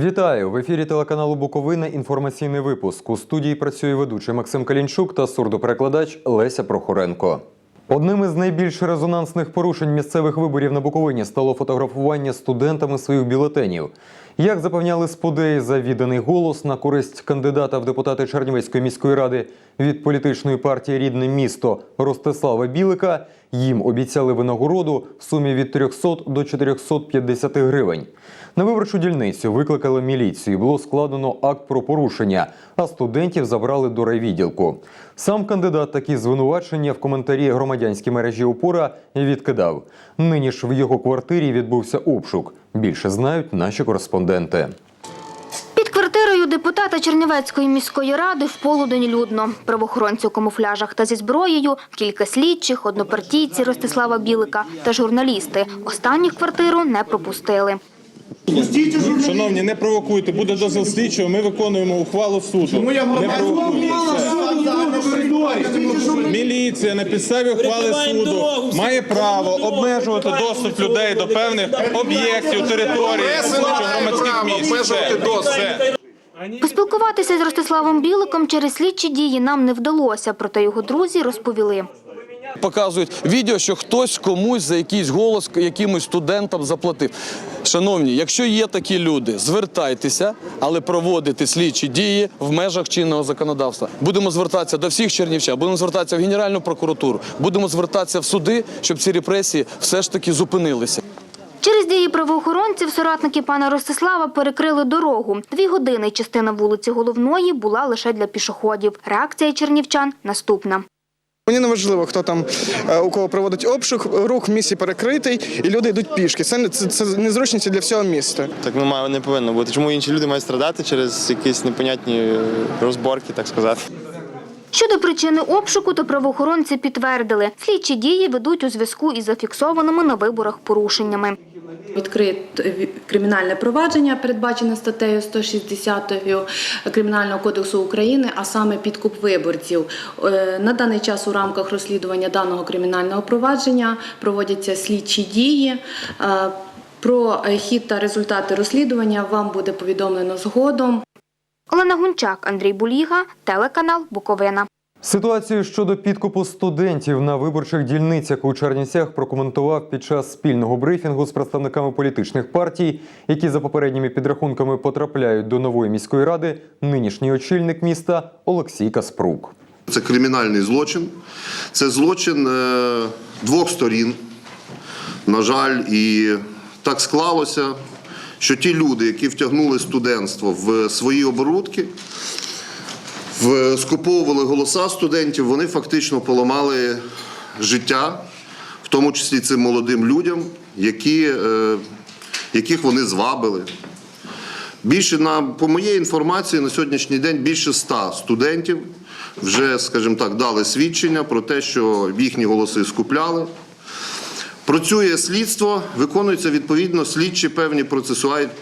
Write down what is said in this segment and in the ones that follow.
Вітаю в ефірі телеканалу Буковина. Інформаційний випуск. У студії працює ведучий Максим Калінчук та сурдоперекладач Леся Прохоренко. Одним із найбільш резонансних порушень місцевих виборів на Буковині стало фотографування студентами своїх бюлетенів. Як запевняли сподеї за відданий голос на користь кандидата в депутати Чернівецької міської ради від політичної партії Рідне місто Ростислава Білика, їм обіцяли винагороду в сумі від 300 до 450 гривень. На виборчу дільницю викликали міліцію. Було складено акт про порушення, а студентів забрали до райвідділку. Сам кандидат такі звинувачення в коментарі громадянській мережі опора відкидав. Нині ж в його квартирі відбувся обшук. Більше знають наші кореспонденти. Під квартирою депутата Чернівецької міської ради в полудень людно. Правоохоронці у камуфляжах та зі зброєю, кілька слідчих, однопартійці Ростислава Білика та журналісти. Останніх квартиру не пропустили. Шановні, не провокуйте, буде дозвіл слідчого, ми виконуємо ухвалу суду. Не провокуйте. Все. Міліція на підставі ухвали суду має право обмежувати доступ людей до певних об'єктів, територій, громадських місць. Поспілкуватися з Ростиславом Біликом через слідчі дії нам не вдалося, проте його друзі розповіли. Показують відео, що хтось комусь за якийсь голос якимось студентам заплатив. Шановні, якщо є такі люди, звертайтеся, але проводити слідчі дії в межах чинного законодавства. Будемо звертатися до всіх чернівчан, будемо звертатися в Генеральну прокуратуру, будемо звертатися в суди, щоб ці репресії все ж таки зупинилися. Через дії правоохоронців соратники пана Ростислава перекрили дорогу. Дві години частина вулиці Головної була лише для пішоходів. Реакція чернівчан наступна. Мені не важливо, хто там е, у кого проводить обшук, рух в місті перекритий, і люди йдуть пішки. Це, це, це незручність для всього міста. Так не має не повинно бути. Чому інші люди мають страдати через якісь непонятні розборки, так сказати? Щодо причини обшуку, то правоохоронці підтвердили, слідчі дії ведуть у зв'язку із зафіксованими на виборах порушеннями. Відкрит кримінальне провадження, передбачене статтею 160 Кримінального кодексу України, а саме підкуп виборців. Е, На даний час у рамках розслідування даного кримінального провадження проводяться слідчі дії. Е, Про хід та результати розслідування вам буде повідомлено згодом. Олена Гунчак, Андрій Буліга, телеканал Буковина. Ситуацію щодо підкупу студентів на виборчих дільницях у Чернівцях прокоментував під час спільного брифінгу з представниками політичних партій, які за попередніми підрахунками потрапляють до нової міської ради. Нинішній очільник міста Олексій Каспрук. Це кримінальний злочин. Це злочин е, двох сторін. На жаль, і так склалося, що ті люди, які втягнули студентство в свої оборудки, скуповували голоса студентів, вони фактично поламали життя, в тому числі цим молодим людям, які, е, яких вони звабили. Більше на по моїй інформації на сьогоднішній день більше ста студентів вже, скажімо так, дали свідчення про те, що їхні голоси скупляли. Працює слідство, виконуються відповідно слідчі певні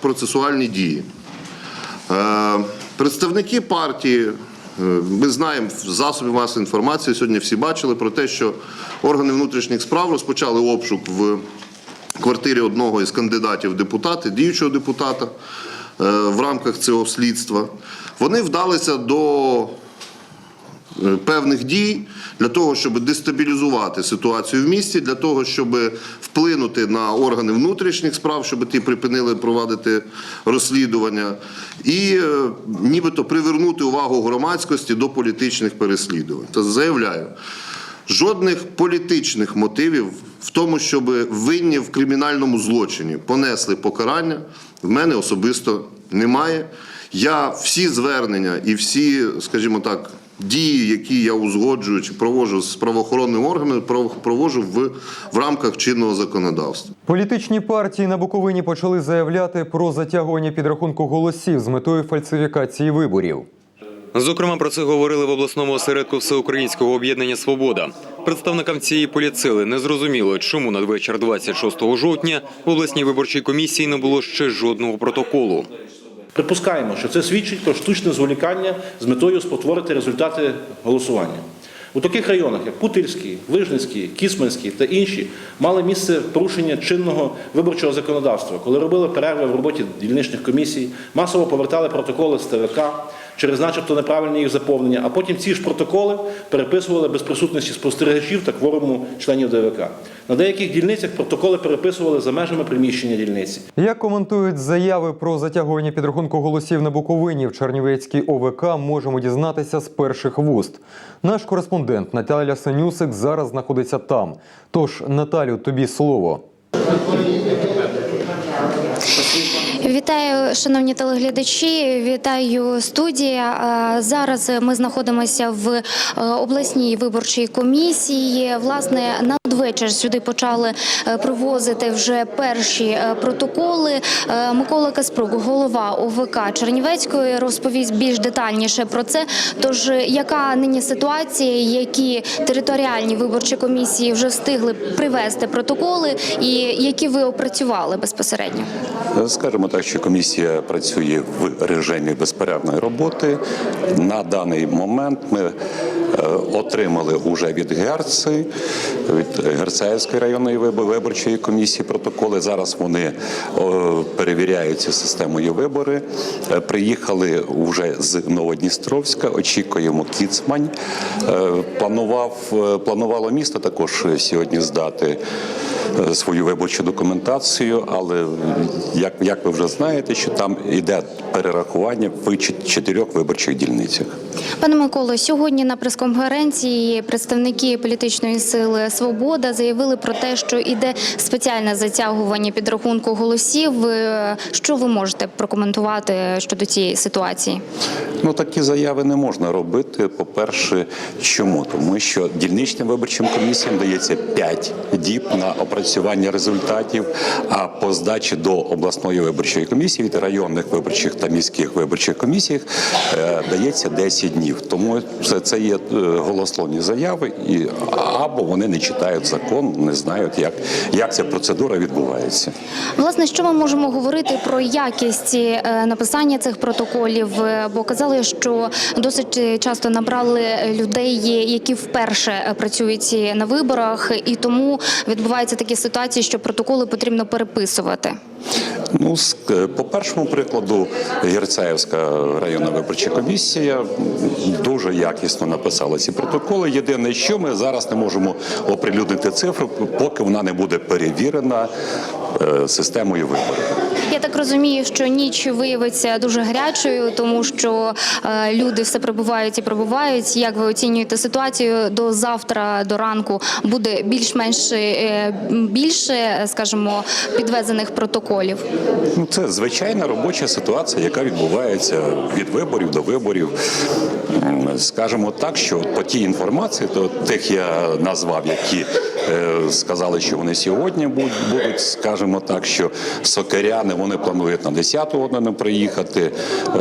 процесуальні дії. Е, Представники партії, е, ми знаємо в засобі масової інформації, сьогодні всі бачили про те, що органи внутрішніх справ розпочали обшук в квартирі одного із кандидатів в депутати, діючого депутата е, в рамках цього слідства. Вони вдалися до певних дій для того, щоб дестабілізувати ситуацію в місті, для того, щоб вплинути на органи внутрішніх справ, щоб ті припинили провадити розслідування, і е, нібито привернути увагу громадськості до політичних переслідувань. Та заявляю. Жодних політичних мотивів в тому, щоб винні в кримінальному злочині понесли покарання, в мене особисто немає. Я всі звернення і всі, скажімо так, дії, які я узгоджую чи проводжу з правоохоронними органами, пров- проводжу в, в рамках чинного законодавства. Політичні партії на Буковині почали заявляти про затягування підрахунку голосів з метою фальсифікації виборів. Зокрема, про це говорили в обласному осередку Всеукраїнського об'єднання Свобода. Представникам цієї поліцили не зрозуміло, чому надвечір 26 жовтня в обласній виборчій комісії не було ще жодного протоколу. Припускаємо, що це свідчить про штучне зволікання з метою спотворити результати голосування. У таких районах, як Путильський, Вижницький, Кісменський та інші, мали місце порушення чинного виборчого законодавства, коли робили перерви в роботі дільничних комісій, масово повертали протоколи з ТВК через начебто неправильне їх заповнення, а потім ці ж протоколи переписували без присутності спостерігачів та кворуму членів ДВК. На деяких дільницях протоколи переписували за межами приміщення дільниці. Як коментують заяви про затягування підрахунку голосів на Буковині в Чернівецькій ОВК, можемо дізнатися з перших вуст. Наш кореспондент Наталя Сенюсик зараз знаходиться там. Тож, Наталю, тобі слово. Вітаю, шановні телеглядачі. Вітаю студія. Зараз ми знаходимося в е, обласній виборчій комісії. Власне, надвечір сюди почали е, привозити вже перші е, протоколи. Микола Каспрук, голова ОВК Чернівецької, розповість більш детальніше про це. Тож, яка нині ситуація, які територіальні виборчі комісії вже встигли привести протоколи, і які ви опрацювали безпосередньо? Скажемо так, що комісія працює в режимі безперервної роботи. На даний момент ми е, отримали уже від Герци, від Герцаївської районної виборчої комісії протоколи. Зараз вони перевіряються системою вибори. Е, Приїхали вже з Новодністровська, очікуємо Кіцмань. Е, Планував, е, планувало місто також сьогодні здати е, свою виборчу документацію, але як, як ви вже знаєте, що там іде перерахування в чот- чотирьох виборчих дільницях. Пане Миколо, сьогодні на прес-конференції представники політичної сили Свобода заявили про те, що іде спеціальне затягування підрахунку голосів. Е, Що ви можете прокоментувати щодо цієї ситуації? Ну такі заяви не можна робити. По-перше, чому? Тому що дільничним виборчим комісіям дається 5 діб на опрацювання результатів, а по здачі до обласної виборчої комісії від районних виборчих та міських виборчих комісій е, дається 10 днів. Тому це, це є е, голословні заяви, і або вони не читають закон, не знають, як, як ця процедура відбувається. Власне, що ми можемо говорити про якість е, написання цих протоколів? Бо казали, що досить часто набрали людей, які вперше працюють на виборах, і тому відбуваються такі ситуації, що протоколи потрібно переписувати. Ну, е, по першому прикладу, Герцаївська районна виборча комісія дуже якісно написала ці протоколи. Єдине, що ми зараз не можемо оприлюднити цифру, поки вона не буде перевірена е, системою виборів. Я так розумію, що ніч виявиться дуже гарячою, тому що е, люди все прибувають і прибувають. Як ви оцінюєте ситуацію до завтра, до ранку буде більш-менш е, більше, скажімо, підвезених протоколів? Ну, це звичайна робоча ситуація, яка відбувається від виборів до виборів. Скажемо так, що по тій інформації, то тих я назвав, які сказали, що вони сьогодні будуть, скажімо так, що сокиряни вони планують на 10-ту годину приїхати, е,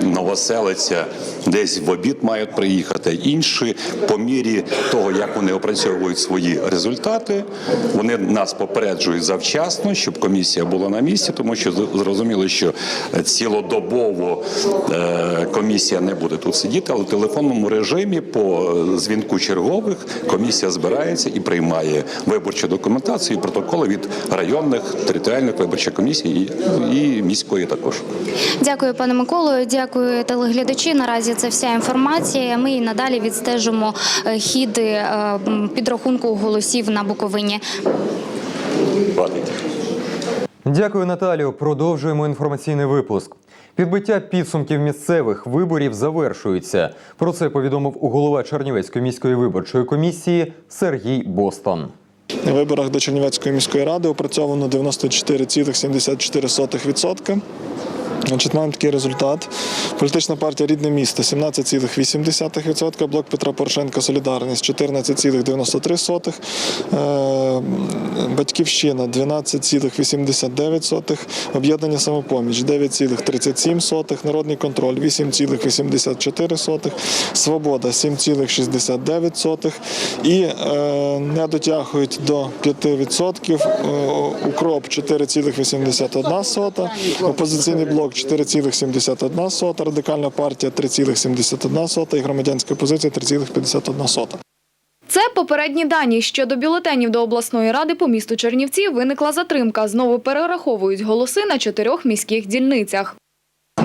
новоселиця десь в обід мають приїхати. Інші по мірі того, як вони опрацьовують свої результати, вони нас попереджують завчасно, щоб комісія була на місці, тому що зрозуміло, що цілодобово е, комісія не буде тут сидіти, але в телефонному режимі по е, дзвінку чергових комісія збирається і приймає виборчу документацію, протоколи від районних територіальних виборчих комісій і, і міської також. Дякую, пане Миколою. Дякую, телеглядачі. Наразі це вся інформація. Ми і надалі відстежимо е, хід е, підрахунку голосів на Буковині. Дякую, Наталію. Продовжуємо інформаційний випуск. Підбиття підсумків місцевих виборів завершується. Про це повідомив голова Чернівецької міської виборчої комісії Сергій Бостон. На виборах до Чернівецької міської ради опрацьовано 94,74%. Значить, маємо такий результат. Політична партія Рідне місто 17,8%, блок Петра Порошенка Солідарність 14,93%, е, Батьківщина 12,89%, об'єднання самопоміч 9,37%, Народний контроль 8,84%, Свобода 7,69% і е, не дотягують до 5%, е, Укроп 4,81%, опозиційний блок 4,71, радикальна партія 3,71 і громадянська позиція 3,51. Це попередні дані. Щодо бюлетенів до обласної ради по місту Чернівці виникла затримка. Знову перераховують голоси на чотирьох міських дільницях.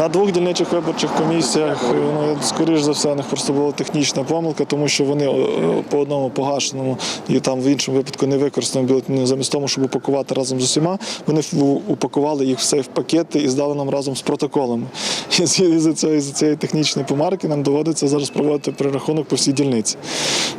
На двох дільничих виборчих комісіях, е, ну, скоріш за все, у них просто була технічна помилка, тому що вони е, по одному погашеному і там в іншому випадку не використаному бюлетені, замість того, щоб упакувати разом з усіма, вони упакували їх все в пакети і здали нам разом з протоколами. І з- цієї, з цієї технічної помарки нам доводиться зараз проводити перерахунок по всій дільниці.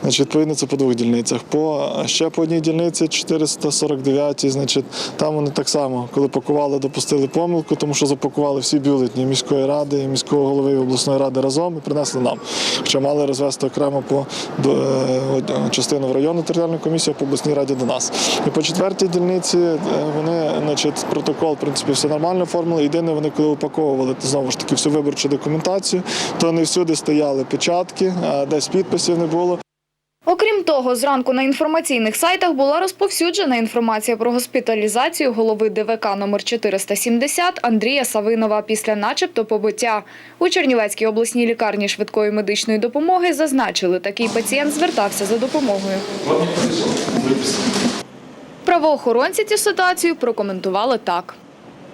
Значить, відповідно, це по двох дільницях. По ще по одній дільниці 449, значить, там вони так само, коли пакували, допустили помилку, тому що запакували всі бюлетні міської ради і міського голови і обласної ради разом і принесли нам. Хоча мали розвести окремо по е, частину в районну територіальну комісію, по обласній раді до нас. І по четвертій дільниці е, вони, значить, протокол, в принципі, все нормально оформили. Єдине, вони коли упаковували знову ж таки всю виборчу документацію, то не всюди стояли печатки, а десь підписів не було. Окрім того, зранку на інформаційних сайтах була розповсюджена інформація про госпіталізацію голови ДВК номер 470 Андрія Савинова після начебто побиття. У Чернівецькій обласній лікарні швидкої медичної допомоги зазначили, такий пацієнт звертався за допомогою. Правоохоронці цю ситуацію прокоментували так.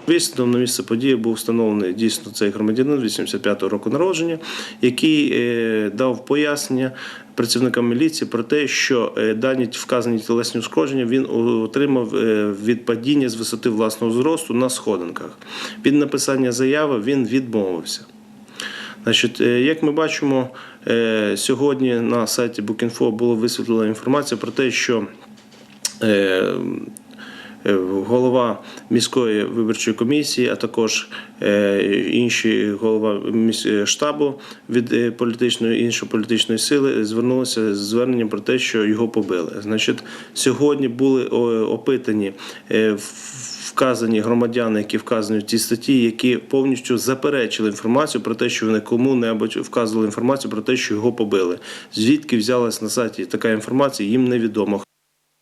Висновом на місце події був встановлений дійсно цей громадянин 85-го року народження, який е, дав пояснення працівникам міліції про те, що е, дані вказані тілесні ушкодження він отримав е, від падіння з висоти власного зросту на сходинках. Від написання заяви він відмовився. Значить, як ми бачимо, сьогодні на сайті Bookinfo було висвітлена інформація про те, що голова міської виборчої комісії, а також е, інші голова е, штабу від е, політичної іншої політичної сили звернулися з зверненням про те, що його побили. Значить, сьогодні були опитані е, вказані громадяни, які вказані в цій статті, які повністю заперечили інформацію про те, що вони кому-небудь вказували інформацію про те, що його побили. Звідки взялась на сайті така інформація, їм невідомо.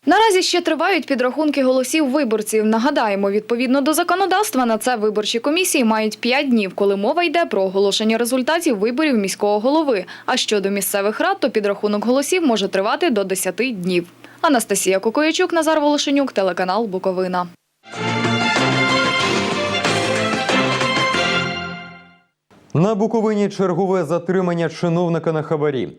Наразі ще тривають підрахунки голосів виборців. Нагадаємо, відповідно до законодавства на це виборчі комісії мають 5 днів, коли мова йде про оголошення результатів виборів міського голови. А щодо місцевих рад, то підрахунок голосів може тривати до 10 днів. Анастасія Кокоячук, Назар Волошенюк, телеканал Буковина. На Буковині чергове затримання чиновника на хабарі.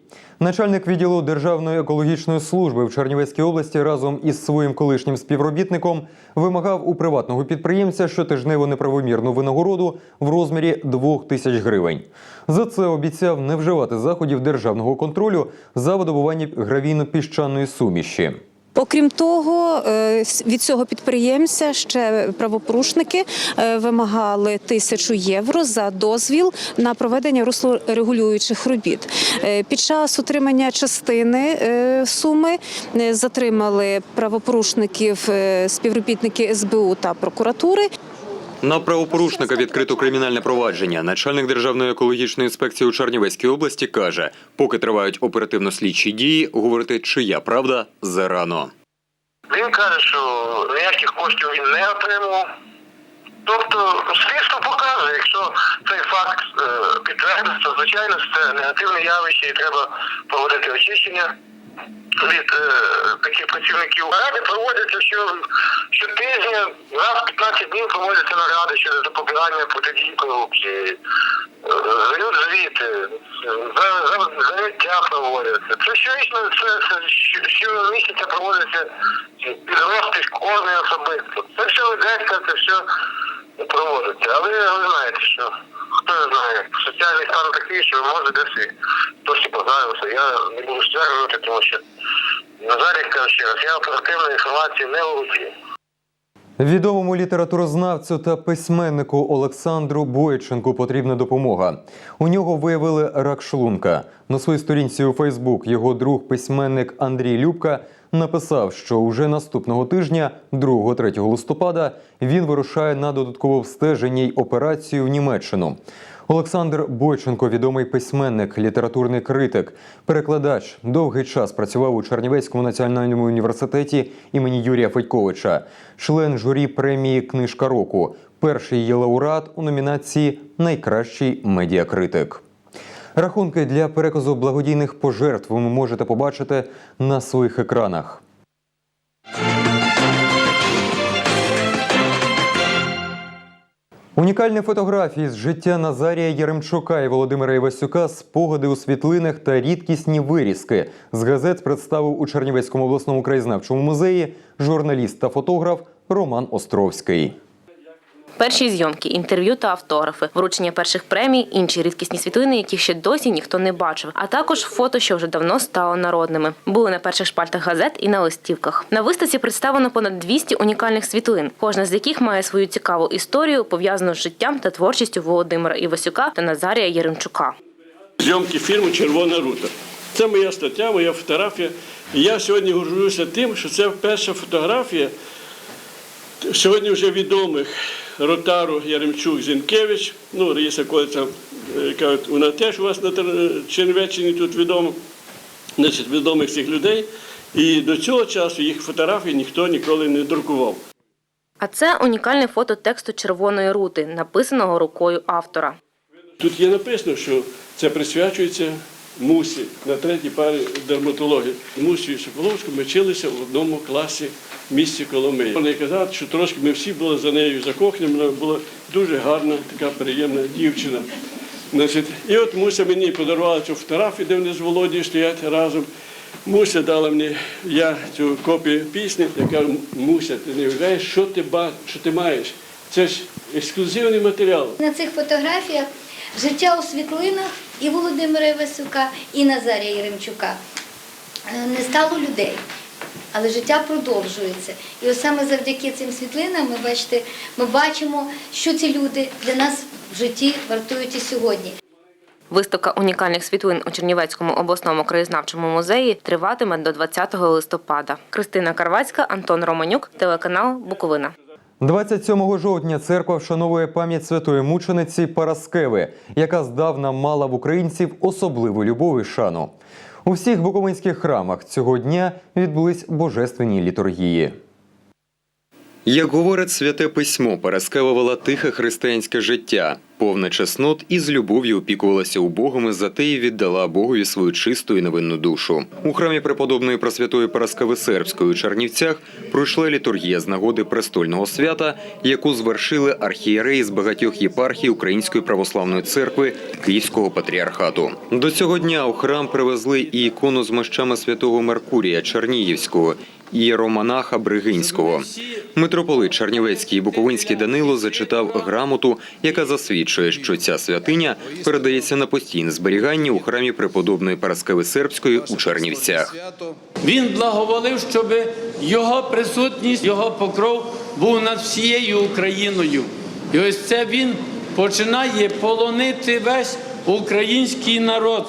Начальник відділу Державної екологічної служби в Чернівецькій області разом із своїм колишнім співробітником вимагав у приватного підприємця щотижневу неправомірну винагороду в розмірі 2 тисяч гривень. За це обіцяв не вживати заходів державного контролю за видобування гравійно-піщаної суміші. Окрім того, е, від цього підприємця ще правопорушники е, вимагали тисячу євро за дозвіл на проведення руслорегулюючих робіт. Е, Під час отримання частини суми затримали правопорушників співробітники СБУ та прокуратури. На правопорушника відкрито кримінальне провадження. Начальник Державної екологічної інспекції у Чернівецькій області каже, поки тривають оперативно-слідчі дії, говорити, чия правда зарано. Він каже, що ніяких коштів він не отримував. Тобто слідство показує, якщо цей факт е, підтвердиться, звичайно це негативне явище і треба проводити очищення від е, таких працівників. Наради проводяться що, щотижня, раз в 15 днів проводяться наради щодо запобігання протидії корупції. Е, звіти, за- за- заняття проводяться. Це щорічно, це, щомісяця проводяться підрости кожної особисто. Це все ведеться, це все проводиться. Але ви знаєте, що хто знає, соціальний стан такий, що може десь хтось і. Я не буду стверджувати, тому що на я ще раз, я оперативної інформації не володію. Відомому літературознавцю та письменнику Олександру Бойченку потрібна допомога. У нього виявили рак шлунка. На своїй сторінці у Фейсбук його друг письменник Андрій Любка написав, що уже наступного тижня, 2-3 листопада, він вирушає на додаткове встеження й операцію в Німеччину. Олександр Бойченко, відомий письменник, літературний критик, перекладач, довгий час працював у Чернівецькому національному університеті імені Юрія Федьковича, член журі премії Книжка року, перший її лауреат у номінації Найкращий медіакритик. Рахунки для переказу благодійних пожертв ви можете побачити на своїх екранах. Унікальні фотографії з життя Назарія Яремчука і Володимира Івасюка, спогади у світлинах та рідкісні вирізки з газет представив у Чернівецькому обласному краєзнавчому музеї журналіст та фотограф Роман Островський. Перші зйомки, інтерв'ю та автографи, вручення перших премій, інші рідкісні світлини, яких ще досі ніхто не бачив, а також фото, що вже давно стало народними. Були на перших шпальтах газет і на листівках. На виставці представлено понад 200 унікальних світлин, кожна з яких має свою цікаву історію, пов'язану з життям та творчістю Володимира Івасюка та Назарія Яремчука. зйомки фільму Червона рута. Це моя стаття, моя фотографія. І я сьогодні горжуся тим, що це перша фотографія сьогодні вже відомих Ротару Яремчук Зінкевич, ну, Раїса Колиця, е, кажуть, вона теж у вас на Чернівеччині тут відома, значить, відомих цих людей. І до цього часу їх фотографії ніхто ніколи не друкував. А це унікальне фото тексту червоної рути, написаного рукою автора. Тут є написано, що це присвячується Мусі на третій парі дерматології. Мусі і Соколовську ми вчилися в одному класі в місті Коломиї. Вони казати, що трошки ми всі були за нею закохані, вона була дуже гарна, така приємна дівчина. Значить, і от Муся мені подарувала цю фотографію, де вони з Володією стоять разом. Муся дала мені я цю копію пісні. Я кажу, Муся, ти не уявляєш, що ти ба, що ти маєш? Це ж ексклюзивний матеріал. На цих фотографіях життя у світлинах і Володимира Івасюка, і Назарія Єремчука. Е, Не стало людей, але життя продовжується. І ось саме завдяки цим світлинам ми бачите, ми бачимо, що ці люди для нас в житті вартують і сьогодні. Виставка унікальних світлин у Чернівецькому обласному краєзнавчому музеї триватиме до 20 листопада. Кристина Карвацька, Антон Романюк, телеканал Буковина. 27 жовтня церква вшановує пам'ять святої мучениці Параскеви, яка здавна мала в українців особливу любов і шану. У всіх буковинських храмах цього дня відбулись божественні літургії. Як говорить святе письмо, Параскева тихе християнське життя, повне чеснот і з любов'ю опікувалася убогими, зате й віддала Богові свою чисту і невинну душу. У храмі преподобної Пресвятої Параскеви Сербської у Чернівцях пройшла літургія з нагоди престольного свята, яку звершили архієреї з багатьох єпархій Української православної церкви Київського патріархату. До цього дня у храм привезли і ікону з мощами святого Меркурія Чернігівського єромонаха Бригинського. Митрополит Чернівецький і Буковинський Данило зачитав грамоту, яка засвідчує, що ця святиня передається на постійне зберігання у храмі преподобної Параскеви Сербської у Чернівцях. Він благоволив, щоб його присутність, його покров був над всією Україною. І ось це він починає полонити весь український народ.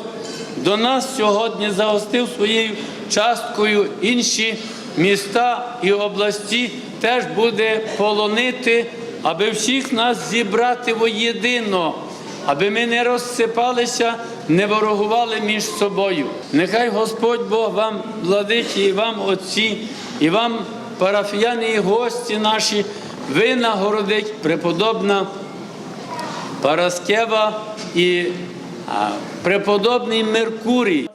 До нас сьогодні загостив своєю часткою інші міста і області теж буде полонити, аби всіх нас зібрати воєдино, аби ми не розсипалися, не ворогували між собою. Нехай Господь Бог вам, владикі, і вам, отці, і вам, парафіяни і гості наші, винагородить преподобна Параскева і преподобний Меркурій.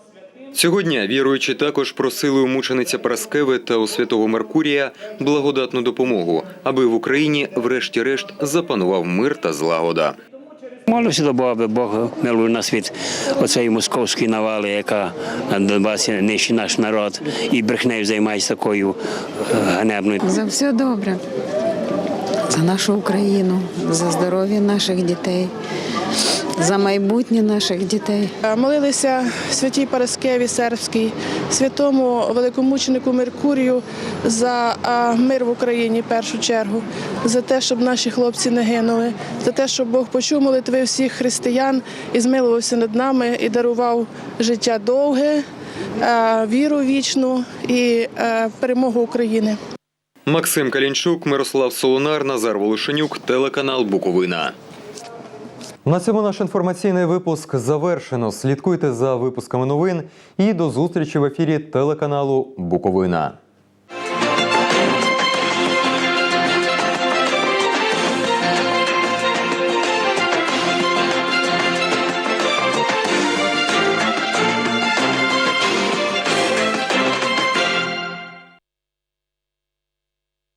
Цього дня віруючі також просили у мучениця Параскеви та у святого Меркурія благодатну допомогу, аби в Україні, врешті-решт, запанував мир та злагода. Молився до Бога, аби Бог милує на світ оцеї московської навали, яка на Донбасі нищить наш народ і брехнею займається такою е, ганебною. За все добре. За нашу Україну, за здоров'я наших дітей, за майбутнє наших дітей. Молилися святій Параскеві Сербській, святому великомученику Меркурію за мир в Україні в першу чергу, за те, щоб наші хлопці не гинули, за те, щоб Бог почув молитви всіх християн і змилувався над нами і дарував життя довге, е, віру вічну і е, перемогу України. Максим Калінчук, Мирослав Солонар, Назар Волошенюк, телеканал Буковина. На цьому наш інформаційний випуск завершено. Слідкуйте за випусками новин і до зустрічі в ефірі телеканалу Буковина.